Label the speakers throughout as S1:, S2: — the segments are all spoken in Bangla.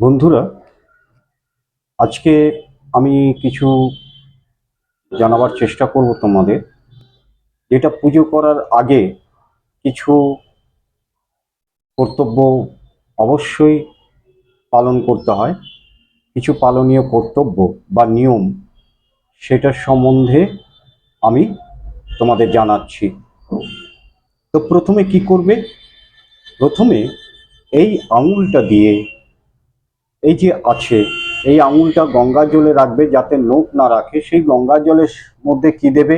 S1: বন্ধুরা, আজকে আমি কিছু জানাবার চেষ্টা করব তোমাদের। যেটা পুজো করার আগে কিছু কর্তব্য অবশ্যই পালন করতে হয়। কিছু পালনীয় কর্তব্য বা নিয়ম সেটার সম্বন্ধে আমি তোমাদের জানাচ্ছি। তো প্রথমে কি করবে? প্রথমে এই আঙুলটা দিয়ে এই যে আছে, এই আঙুলটা গঙ্গা জলে রাখবে যাতে নোখ না রাখে। সেই গঙ্গা জলের মধ্যে কি দেবে?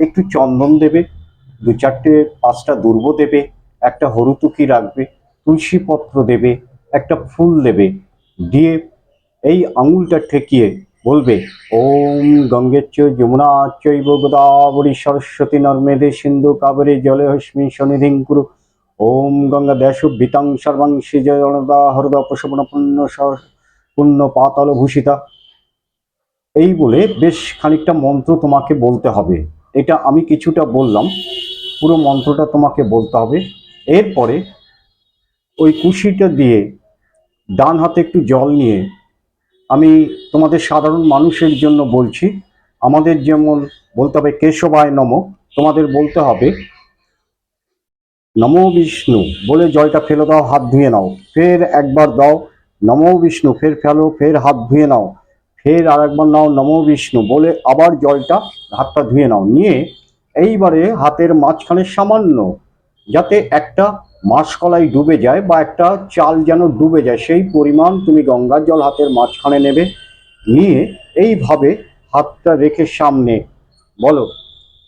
S1: একটু চন্দন দেবে, দু চারটে, পাঁচটা দুর্ব দেবে, একটা হরুতুকি রাখবে তুলসী পত্র দেবে, একটা ফুল দেবে, দিয়ে এই আঙুলটা ঠেকিয়ে বলবে, ওম গঙ্গেচ্চ যমুনা চৈব গোদাবরী সরস্বতী নর্মেদে সিন্ধু কাবেরী জলে হস্মি সনিধিং কুরু। ওম গঙ্গা দেশ বিতাং সর্বাং জয়দা হরদ প্রসবন পুণ্য পুণ্য পাতাল ভূষিতা। এই বলে বেশ খানিকটা মন্ত্র তোমাকে বলতে হবে। এটা আমি কিছুটা বললাম, পুরো মন্ত্রটা তোমাকে বলতে হবে। এরপরে ওই কুশিটা দিয়ে ডান হাতে একটু জল নিয়ে আমি তোমাদের সাধারণ মানুষের জন্য বলছি, আমাদের যেমন বলতে হবে কেশবায় নম, তোমাদের বলতে হবে নমো বিষ্ণু, বলে জলটা ফেলে দাও, হাত ধুয়ে নাও। ফের একবার দাও, নমো বিষ্ণু, ফের ফেলো, ফের হাত ধুয়ে নাও। ফের আর একবার নাও, নমো বিষ্ণু, বলে আবার জলটা হাতটা ধুয়ে নাও। নিয়ে এইবারে হাতের মাঝখানে সামান্য যাতে একটা মাসকলাই ডুবে যায় বা একটা চাল যেন ডুবে যায়, সেই পরিমাণ তুমি গঙ্গার জল হাতের মাঝখানে নেবে। নিয়ে এইভাবে হাতটা রেখে সামনে বলো,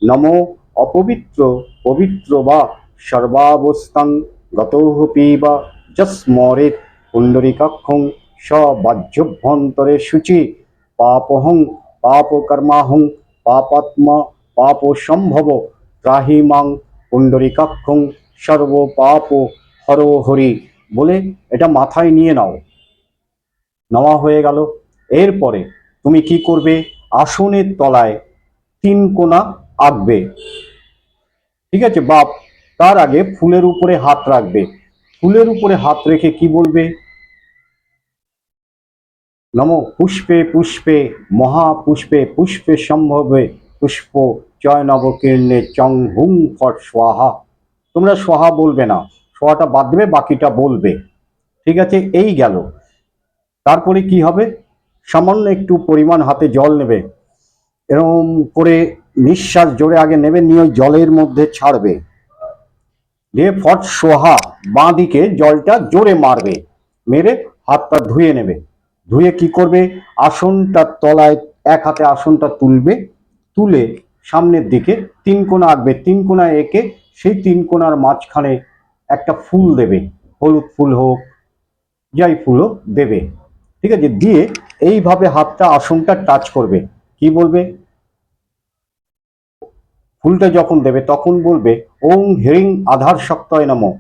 S1: নমো অপবিত্র, পবিত্র বা সর্বাবস্থান গতহপি বা যস্মরেত পুণ্ডরিকাক্ষং সবাহ্যভ্যন্তরে শুচি, পাপহং পাপকর্মাহং পাপাত্মা পাপ সম্ভব ত্রাহি মাং পুণ্ডরিকাক্ষং সর্ব পাপ হর হরি বলে এটা মাথায় নিয়ে নাও। নেওয়া হয়ে গেল। এরপরে তুমি কি করবে? আসনের তলায় তিন কোণা আঁকবে। ঠিক আছে, বাপ। তার আগে ফুলের উপরে হাত রাখবে। ফুলের উপরে হাত রেখে কি বলবে? নম পুষ্পে পুষ্পে মহাপুষ্পে পুষ্পে সম্ভবে, পুষ্প চয় নবকীর্ণে চং হুং ফট সোহা তোমরা সোহা বলবে না সোহাটা বাদ দেবে, বাকিটা বলবে। ঠিক আছে, এই গেল। তারপরে কি হবে? সামান্য একটু পরিমাণ হাতে জল নেবে। এরকম করে নিঃশ্বাস জোরে আগে নেবে, নিয়ে জলের মধ্যে ছাড়বে। দিয়ে ফট সোহা বাঁ দিকে জলটা জোরে মারবে, মেরে হাতটা ধুয়ে নেবে। ধুয়ে কি করবে? আসনটার তলায়, এক হাতে আসনটা তুলবে, তুলে সামনের দিকে তিন কোণা আঁকবে। তিন কোণা এঁকে সেই তিন কোণার মাঝখানে একটা ফুল দেবে। হলুদ ফুল হোক, যাই ফুল হোক দেবে। ঠিক আছে? দিয়ে এইভাবে হাতটা আসনটা টাচ করবে। কি বলবে? ফুলটা যখন দেবে, তখন বলবে, ওং হিরিং আধার শক্তয় নম।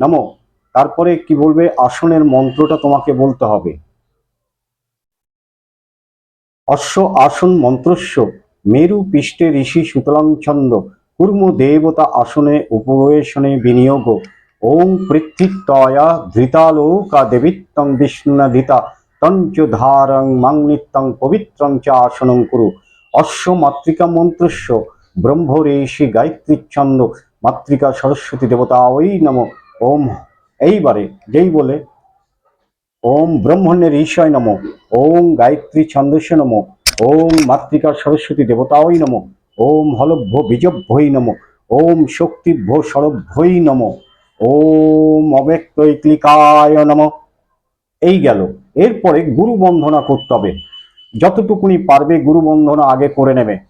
S1: নম। তারপরে কি বলবে? আসনের মন্ত্রটা তোমাকে বলতে হবে। অশ্ব আসন মন্ত্রস্য, মেরু পৃষ্ঠে ঋষি সুতলাং ছন্দ, কুর্ম দেবতা আসনে উপবেশনে বিনিয়োগ। ওং পৃথিত্তয়া ধৃতালোকা দেবিত্তং বিষ্ণুনাধিতা, তঞ্চ ধারং মাং নিত্যং পবিত্রং চ আসনং কুরু। অশ্ব মাতৃকা মন্ত্রস্য ব্রহ্ম ঋষি গায়ত্রী ছন্দ মাতৃকা সরস্বতী দেবতা, ওই নম, ওম। এইবারে যেই বলে, ওম ব্রহ্মণ্যের ঈশ্বয় নম, ওম গায়ত্রী ছন্দস্য নম, ওম মাতৃকা সরস্বতী দেবতা, ওই নম, ওম হলভ্য বীজভ্যই নম, ওম শক্তিভ্য সরভ্যই নম, ওম অব্যক্তৈক্লিকায় নম। এই গেল। এরপরে গুরু বন্ধনা করতে হবে। যতটুকুনি পারবে গুরু বন্ধনা আগে করে নেবে।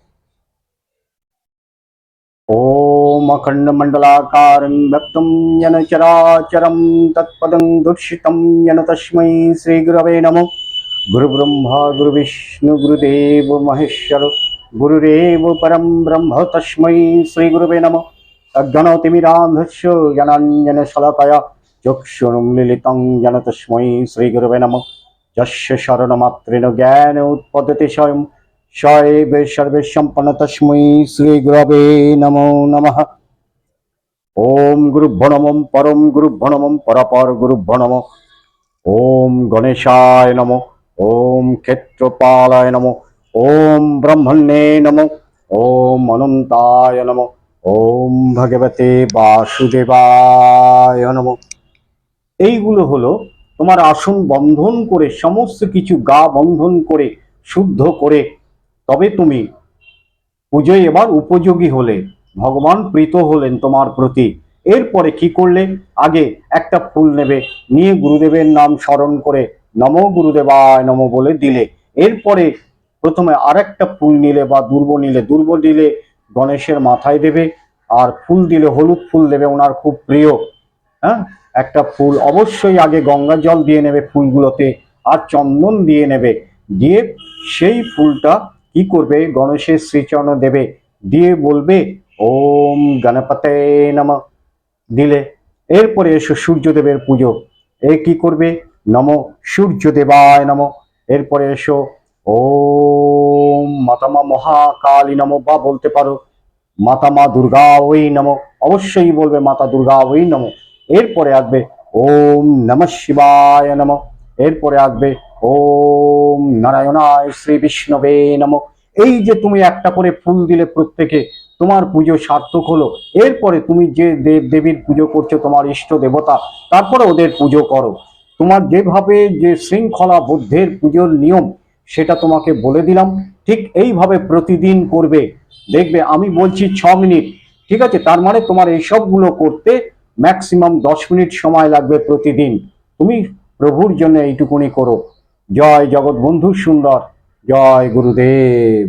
S1: ॐ अखण्डमण्डलाकारं व्यक्तं येन चराचरं तत्पदं दुर्शितं येन तस्मै श्रीगुरवे नमो गुरुब्रह्मा गुरुविष्णु गुरुदेव महेश्वर गुरुरेव परं ब्रह्म तस्मै श्रीगुरवे नमः अज्ञानतिमिरान्धस्य ज्ञानाञ्जनशलाकया चक्षुरुन्मिलितं येन तस्मै श्रीगुरवे नमः यस्य शरणमात्रेण ज्ञान उत्पद्यते स्वयं শয়েব সর্বে সম্পন্ন তস্মৈ শ্রী গুরবে নমো নমঃ। ওম গুরুভ্য নমঃ, পরম গুরুভ্য নমঃ, পরপর গুরুভ্য নমঃ। ওম গণেশায় নম, ওম ক্ষেত্রপালায় নম। ওম ব্রহ্মণ্যে নম। ওম অনন্তায় নম। ওম ভগবতে বাসুদেবায় নম। এইগুলো হলো তোমার আসন বন্ধন করে, সমস্ত কিছু গা বন্ধন করে, শুদ্ধ করে তবে তুমি পুজোয় এবার উপযোগী হলে, ভগবান প্রীত হলেন তোমার প্রতি। এরপরে কি করলে? আগে একটা ফুল নেবে, নিয়ে গুরুদেবের নাম স্মরণ করে নম গুরুদেবায় নম বলে দিলে। এরপরে প্রথমে আরেকটা ফুল নিলে বা দুর্ব নিলে, দুর্ব দিলে গণেশের মাথায় দেবে, আর ফুল দিলে, হলুদ ফুল দেবে ওনার খুব প্রিয়। হ্যাঁ? একটা ফুল অবশ্যই আগে গঙ্গা জল দিয়ে নেবে ফুলগুলোতে, আর চন্দন দিয়ে নেবে। দিয়ে সেই ফুলটা কি করবে? গণেশের শ্রীচরণ দেবে। দিয়ে বলবে, ওম গণপতে নম। দিলে এরপরে এসো সূর্যদেবের পুজো। এ কি করবে? নম সূর্যদেবায় নম। এরপরে এসো, ওম মাতামা মহাকালী নম। বা বলতে পারো মাতা মা দুর্গা ওই নম। অবশ্যই বলবে, মাতা দুর্গা ওই নম। এরপরে আসবে, ওম নম শিবায় নম। এরপরে আসবে, ওম নারায়ণায় শ্রী বিষ্ণবে নম। এই যে তুমি একটা করে ফুল দিলে প্রত্যেকে, তোমার পুজো সার্থক হলো। এরপরে তুমি যে দেব দেবীর পুজো করছ, তোমার ইষ্ট দেবতা, তারপরে ওদের পুজো করো। তোমার যেভাবে যে শৃঙ্খলা বুদ্ধের পুজোর নিয়ম, সেটা তোমাকে বলে দিলাম। ঠিক এইভাবে প্রতিদিন করবে। দেখবে, আমি বলছি ছ মিনিট। ঠিক আছে, তার মানে তোমার এইসবগুলো করতে ম্যাক্সিমাম দশ মিনিট সময় লাগবে প্রতিদিন। তুমি প্রভুর জন্য এইটুকুনি করো জয় জগৎ বন্ধু সুন্দর। জয় গুরুদেব।